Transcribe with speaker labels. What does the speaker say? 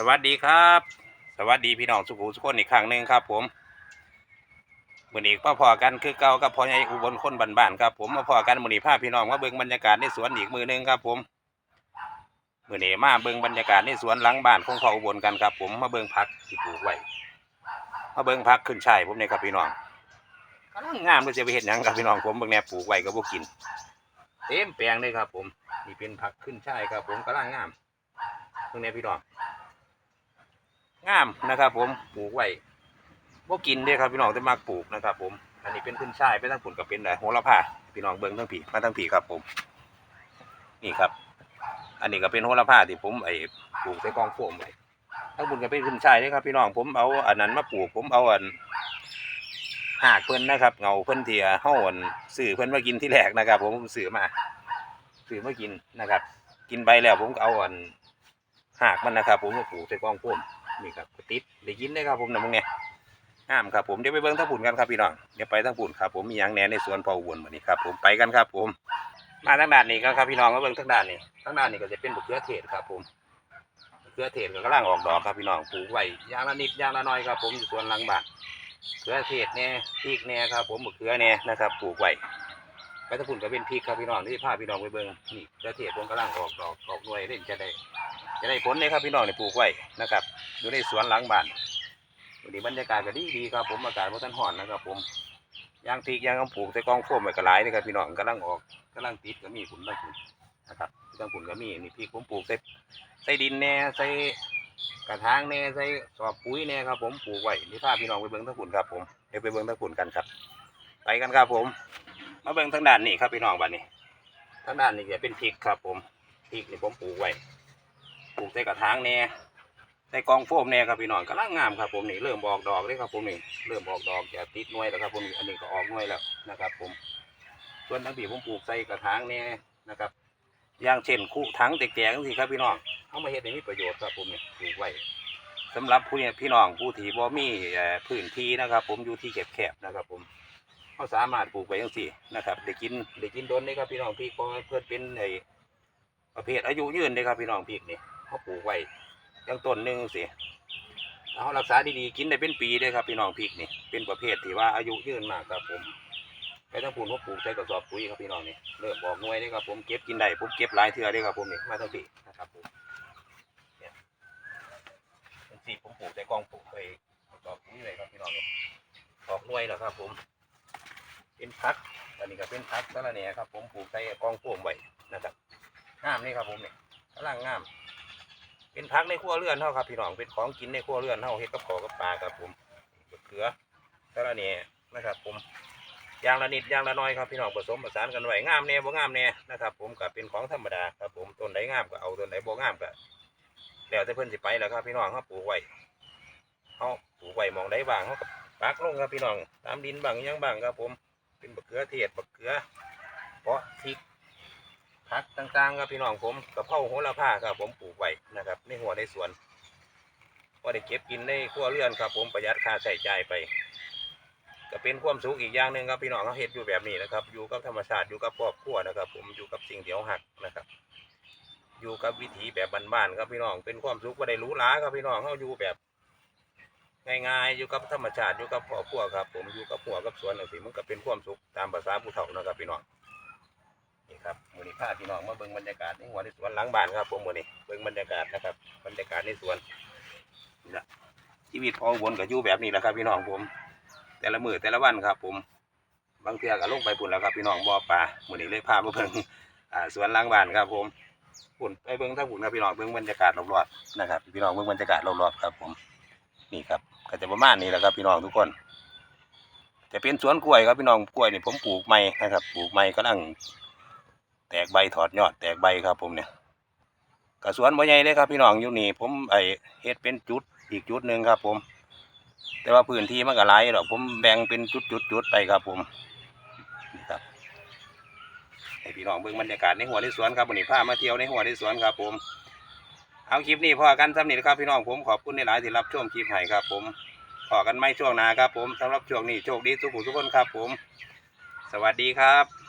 Speaker 1: สวัสดีครับ สวัสดีพี่น้องสุขุสุขคนอีกครั้งหนึ่งครับ ผมมือนี้พ่อพอกันคือเก่ากับพ่อใหญ่อุบลคนบ้านๆครับ ผมมาพอกันมือนี้พาพี่น้องมาเบิ่งบรรยากาศในสวนอีกมือหนึงครับ ผมมือนี้มาเบิ่งบรรยากาศในสวนหลังบ้านของพ่ออุบลกันครับ ผมมาเบิ่งพักที่ปลูกไว้มาเบิ่งพักขึ้นช่ายผมเนี่ยครับพี่น้องกำลังงามเลยจะไปเห็นยังครับพี่น้องผมเบิ่งแนวปลูกไว้ก็บ่กิน เต็มแปลงเลยครับ ผมนี่เป็นผักขึ้นช่ายครับ ผมกำลังงามตรงนี้พี่น้อง งามนะครับ ผมปลูกไว้บ่กินเด้ครับพี่น้องแต่มากปลูกนะครับ ผม อันนี้เป็นขึ้นช่ายเป็นทั้งผลกับเป็นอะไรโหระพาพี่น้องเบิ้งทั้งผีมาทั้งผีครับ ผม นี่ครับ อันนี้ก็เป็นโหระพาที่ผมไอ้ปลูกใส่กองโฟมไว้ทั้งผลก็เป็นขึ้นช่ายเด้ครับ พี่น้องผมเอาอันนั้นมาปลูก ผมเอาอันหากเพิ่นนะครับ เงาเพิ่นเทียเฮาอันซื้อเพิ่นมากินที่แรกนะครับ ผมผมซื้อมาซื้อมากินนะครับ กินไปแล้วผมก็เอาอันหากมันนะครับ ผมมาปลูกใส่กองโฟม นี่ครับกระติดได้ยินได้ครับผมนะมึงเนี่ยงามครับผมเดี๋ยวไปเบิ้งทั้งปุ่นกันครับพี่น้องเดี๋ยวไปทั้งปุ่นครับผมมีหยังแหน่ในสวนพอวนมานี่ครับผมไปกันครับผม มาทางด้านนี้ก็ครับพี่น้องมาเบิ้งทางด้านนี้ทางด้านนี้ก็จะเป็นบุกเขือเทศครับผมเขือเทศก็กำลังออกดอกครับพี่น้องปลูกไว้ยางละนิดยางละน้อยครับผมอยู่สวนหลังบ้านเขือเทศแน่พริกแน่ครับ ผมมะเขือแน่นะครับปลูกไว้ไปทั้งปุ่นก็เป็นพริกครับพี่น้องที่พาพี่น้องไปเบิ้งนี่เขือเทศผมกำลังออกดอกออกหน่วยเล่นจะได้ จะได้ผลเลยครับพี่น้องเนี่ยปลูกไว้นะครับอยู่ในสวนหลังบ้านวันนี้บรรยากาศก็ดีดีครับผมอากาศบ่ทันร้อนนะครับ ผมยางพริกยางกำปลูกใส่กองโฟมไว้ก็หลายเลยครับพี่น้องกำลังออกกำลังติดก็มีผลมาคุณนะครับกำลังผลก็มีนี่พริกผมปลูกใส่ใส่ดินแน่ใส่กระถางแน่ใส่สอบปุ๋ยแน่ครับผมปลูกไว้นี่พาพี่น้องไปเบิ่งทั้งผลครับผมเดี๋ยวไปเบิ่งทั้งผลกันครับ ไปกันครับผม มาเบิ่งทางด้านนี้ครับพี่น้องบ้านนี้ทางด้านนี้จะเป็นพริกครับ ผมพริกนี่ผมปลูกไว้ ปลูกใส่กระถางแน่ใส่กองโฟมแน่ครับพี่น้องกำลังงามครับผมนี่เริ่มออกดอกเลยครับผมนี่เริ่มออกดอกจะติดหน่วยแล้วครับผมอันนี้ก็ออกหน่วยแล้วนะครับ ผม ส่วนทั้งปีผมปลูกใส่กระถางแน่นะครับอย่างเช่นคู่ถังแตกๆสิครับพี่น้องเอามาเฮ็ดให้มีประโยชน์ครับผมนี่ปลูกไว้สำหรับผู้เนี่ยพี่น้องผู้ที่บ่มีพื้นที่นะครับ ผมอยู่ที่แคบๆนะครับ ผมเขาสามารถปลูกไว้จังซี่นะครับได้กินได้กินโดนเลยครับพี่น้องพี่ก็เพื่อเป็นไอ้ประเภทอายุยืนเลยครับพี่น้องพริกนี่ เขาปลูกไว้ยังต้นหนึ่งสิเอารักษาดีๆกินได้เป็นปีเลยครับพี่น้องพริกนี่เป็นประเภทที่ว่าอายุยืนมากครับผมไปทั้งปูนผมปลูกใส่กระสอบปุ๋ยครับพี่น้องนี่เริ่มบอกหน่วยเลยครับผมเก็บกินได้ผมเก็บหลายเทื่อเลยครับผมนี่มาทั้งปีนะครับผมเนี่ยเป็นสีผมปลูกใส่กองปลูกไปกระสอบปุ๋ยเลยครับพี่น้องนี่ออกหน่วยแล้วครับ ผม เป็นพักอันนี้ก็เป็นพักสะระแหน่ครับ ผมปลูกใส่กองโฟมไว้นะครับงามนี่ครับผมเนี่ยกำลังงาม เป็นพักในครัวเรือนเท่าครับพี่น้องเป็นของกินในครัวเรือนเท่าเฮ็ดกับขอกับปลาครับผมมะเขือสะระเน่นะครับผมยางละนิดยางละน้อยครับพี่น้องผสมผสานกันไว้งามแน่บ่งามแน่นะครับ ผมก็เป็นของธรรมดาครับผมต้นไหนงามก็เอาต้นไหนบ่งามก็แล้วแต่เพิ่อนสิไปแหล้วครับพี่น้องเขาปลูกไว้เขาปลูกไว้มองใดบ้างเขาก็ปักลงครับพี่น้องตามดินบ้างยังบ้างครับผมเป็นบักเขือเทศบักเขือเพาะพริก ผักต่างๆครับพี่น้องผมกระเพราโหระพาครับผมปลูกไว้นะครับในหัวในสวนก็ได้เก็บกินในครัวเรือนครับ ผมประหยัดค่าใช้จ่ายไป ก็เป็นความสุขอีกอย่างหนึ่งครับพี่น้องเขาเฮ็ดอยู่แบบนี้นะครับ อยู่กับธรรมชาติอยู่กับครอบครัวนะครับ ผมอยู่กับสิ่งเดียวหักนะครับ อยู่กับวิถีแบบบ้านๆครับพี่น้องเป็นความสุขว่าได้รู้ล้าครับพี่น้องเขาอยู่แบบง่ายๆอยู่กับธรรมชาติอยู่กับครอบครัวครับ ผมอยู่กับหัวกับสวนอย่างสิมันก็เป็นความสุขตามภาษาผู้เฒ่านะครับพี่น้อง ครับมือนี้พาพี่น้องมาเบิ่งบรรยากาศในหัวในสวนหลังบ้านครับผมมือนี้เบิ่งบรรยากาศนะครับ บรรยากาศในสวนนี่ละชีวิตพอวนกับยู่แบบนี้แหละครับ พี่น้องผม แต่ละมือแต่ละวันครับ ผม บางเทื่อก็ลงไปปุ่นแล้วครับ พี่น้องบ่อปลามือนี้เลยพามาเบิ่งอ่าสวนหลังบ้านครับผมปุ่นไปเบิ่งทั้งปุ่นครับพี่น้องเบิ่งบรรยากาศรอบๆนะครับ พี่น้องเบิ่งบรรยากาศรอบๆครับ ผม นี่ครับก็จะประมาณนี้แหละครับ พี่น้องทุกคนจะเป็นสวนกล้วยครับพี่น้องกล้วยนี่ผมปลูกใหม่นะครับปลูกใหม่กำลัง แตกใบถอดยอดแตกใบครับผมเนี่ยกระสวนบ่ใหญ่เลยครับพี่น้องอยู่นี่ผมไอเฮ็ดเป็นจุดอีกจุดหนึ่งครับ ผม แต่ว่าพื้นที่มันก็หลายหรอกผมแบ่งเป็นจุดจุดจุดไปครับผมนี่ครับให้พี่น้องเบิ่งบรรยากาศในหัวในสวนครับวันนี้พามาเที่ยวในหัวในสวนครับ ผม เอาคลิปนี้พอกันสำเร็จครับพี่น้องผมขอบคุณในหลายที่รับชมคลิปให้ครับ ผมพอกันไม่ช่วงหน้าครับ ผมสำหรับช่วงนี้โชคดีทุกผู้ทุกคนครับ ผม สวัสดีครับ